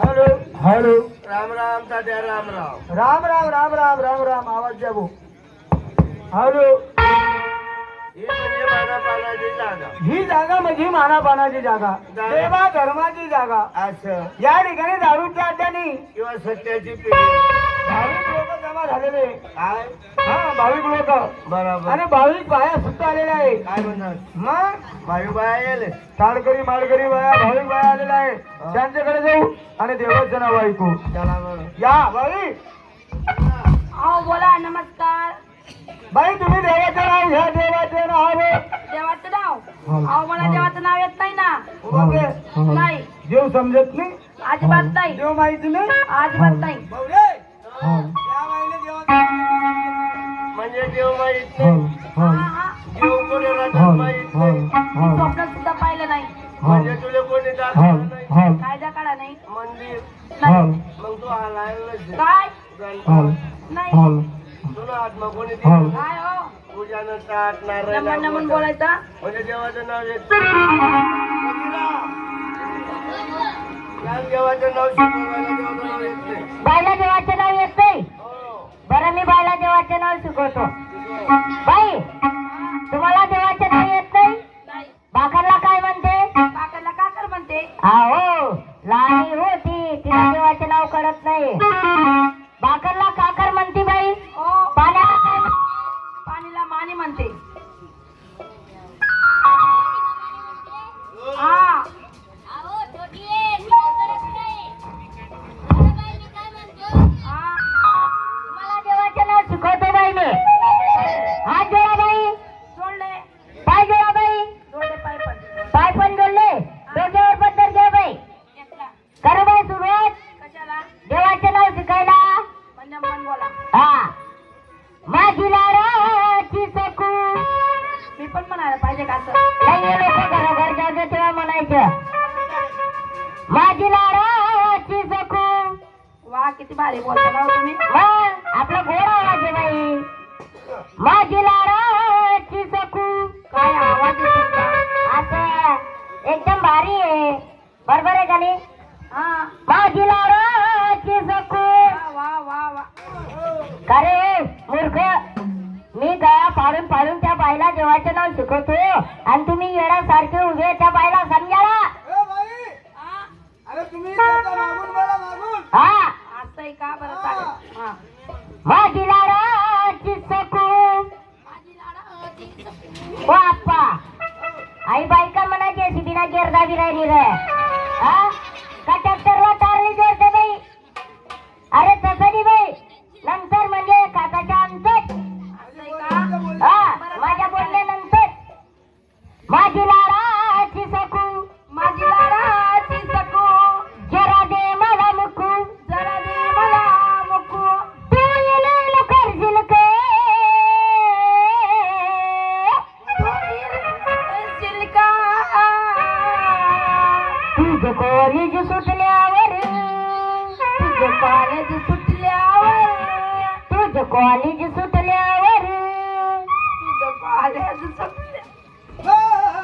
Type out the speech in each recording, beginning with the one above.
Hello. Hello. Rama Rama తాతయ్య రామరావు రామ రామ రామ రామ రామ రామ ఆవాజ్ జాబు. హలో. ही म्हणजे जागा. ही जागा म्हणजे मानापानाची जागा. जागा. देवा धर्माची जागा. असं या ठिकाणी दारूच्या अड्ड्यानी किंवा सत्याची पिढी. भाविक लोक जमा झालेले. काय? हा भाविक लोक. बरोबर. आणि भाविक बाया सुद्धा आलेल्या आहे काय म्हणतात मग? भाई बाया येले ताडकरी माळकरी बाया भाविक बाया आलेल्या आहे त्यांच्याकडे जाऊ आणि देवाचं नाव ऐकू. चला बरं. या भाविक. अहो बोला नमस्कार. बाई तुम्ही देवाचं नाव घ्या देवाचं नाव देवाचं नाव अहो मला देवाचं नाव येत नाही ना ओके नाही देव समजत नाही. अजिबात नाही. देव माहिती नाही. अजिबात नाही. म्हणजे देव माहीत नाही. हा, हा. देव कोणी राहतात माहीत नाही. स्वप्न सुद्धा पाहिलं नाही. म्हणजे तुला कोणी दाखवलं नाही. कायदा काढा नाही. मंदिर नाही. मग तू हालायला काय? नाही. तुला आत्मा कोणी दिलं? काय हो? पूजानं ताट नमन. बोलायचा. म्हणजे देवाचं नाव येत काय देवाचं नाव बायला देवाचे नाव येत नाही. हो. बरं मी बायला देवाचे नाव शिकवतो. बाई तुम्हाला देवाचे नाव येत नाही? नाही भाकरला काय म्हणते? काकाला काकर म्हणते. आहो लहानी होती तिला देवाचे नाव कळत नाही. पण म्हणायला पाहिजे का घरोघर तेव्हा म्हणायचं. माझी लाडाची सकू. वा किती भारी बोलता ना हो तुम्ही. आपला गोड आवाज आहे बाई. माझी लाडाची सकू. काय आवाज असं एकदम भारी आहे. बरोबर आहे का नाही? तुम्हाला देवाचे नाव शिकवतो. आणि तुम्ही येण्यासारखे उभे त्या बायला समजाला माझी लाडाची सकू. बाप्पा. आई बायका म्हणा जे सिटीना गेरदा बिरायली रे. हा? तुझं कॉलेज सुटल्यावर तुझं कॉलेज सुटल्यावर तुझं कॉलेज सुटल्यावर तुझं कॉलेज सुटल्या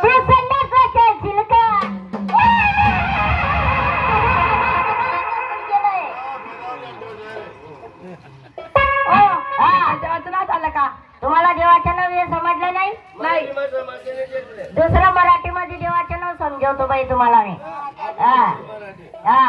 तू संध्याकाळ खेळशील का? तुम्हाला देवाचं नाव हे समजलं नाही. दुसरं मराठीमध्ये देवाचं नाव समजवतो बाई तुम्हाला मी. ஆ ஆ.